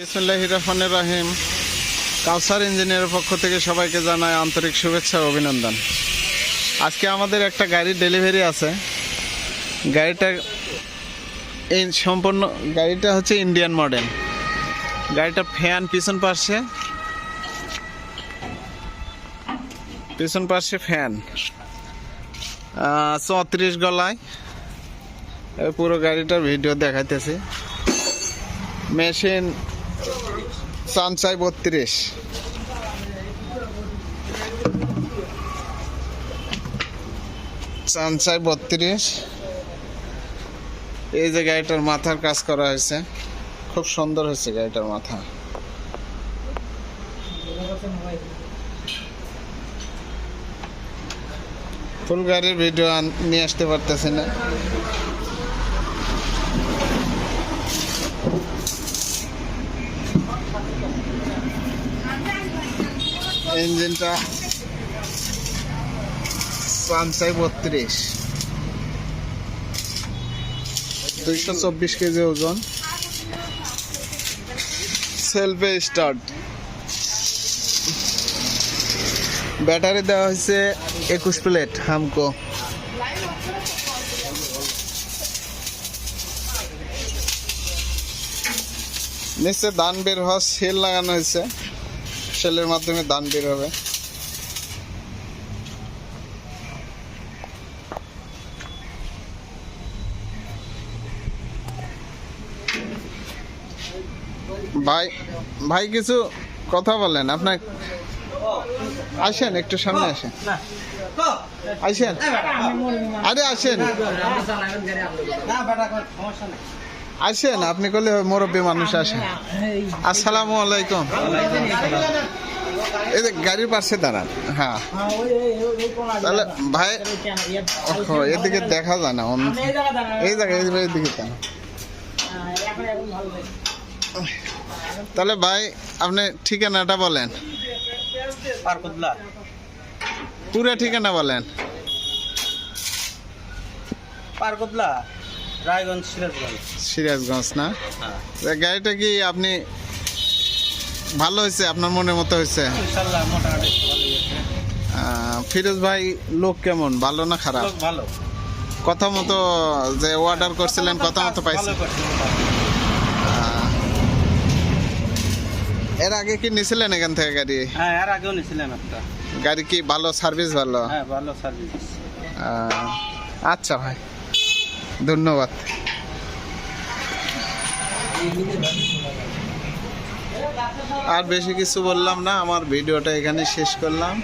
বিসমুল্লাহ রাহিম। ইঞ্জিনিয়ারের পক্ষ থেকে সবাইকে জানায় আন্তরিক শুভেচ্ছা অভিনন্দন। আজকে আমাদের একটা গাড়ির ডেলিভারি আছে। গাড়িটা এই সম্পূর্ণ গাড়িটা হচ্ছে ইন্ডিয়ান মডেল। গাড়িটা ফ্যান পিছন পাশে। পিছন পাশে ফ্যান। চৌত্রিশ গলায়। পুরো গাড়িটার ভিডিও দেখাইতেছি। মেশিন সানসাই বত্রিশ। সানসাই বত্রিশ। এই যে গাড়িটার মাথার কাজ করা হয়েছে, খুব সুন্দর হয়েছে গাড়িটার মাথা। ফুল গাড়ির ভিডিও নিয়ে আসতে পারতেছি না। ইঞ্জিনটা সানসাই বত্রিশ। দুইশো চব্বিশ কেজি ওজন। সেলফে স্টার্ট। ব্যাটারি দেওয়া হয়েছে একুশ প্লেট হামকো। নিচে ধান বের হওয়া সেল লাগানো হয়েছে। সেলের মাধ্যমে ধান বের হবে ভাই ভাই কিছু কথা বলেন। আপনার আসেন একটু সামনে আসেন। আসেন। আরে আসেন। আসেন আপনি করলে মুরব্বী মানুষ আসেন। আসসালামু আলাইকুম। এই যে গাড়ির পাশে দাঁড়ান। হ্যাঁ। তাহলে ভাই এদিকে দেখা যায় না এই জায়গায় এই এই দিকে দাঁড়ান। তাহলে ভাই আপনি ঠিকানাটা বলেন। পুরো ঠিকানা বলেন। পারকুদলা রায়গঞ্জ সিরাজগঞ্জ। সিরাজগঞ্জ না? হ্যাঁ। গাড়িটা কি আপনি ভালো হয়েছে? আপনার মনের মতো হয়েছে? ফিরোজ ভাই লোক কেমন? ভালো না খারাপ? ভালো। কথা মতো যে অর্ডার করছিলেন কথা মতো পাইছেন এর আগে কি নিছিলেন এখান থেকে গাড়ি? হ্যাঁ এর আগেও নিয়েছিলাম একটা। গাড়ি কি ভালো সার্ভিস ভালো? হ্যাঁ ভালো সার্ভিস আচ্ছা ভাই। ধন্যবাদ। আর বেশি কিছু বললাম না আমার ভিডিওটা এখানে শেষ করলাম।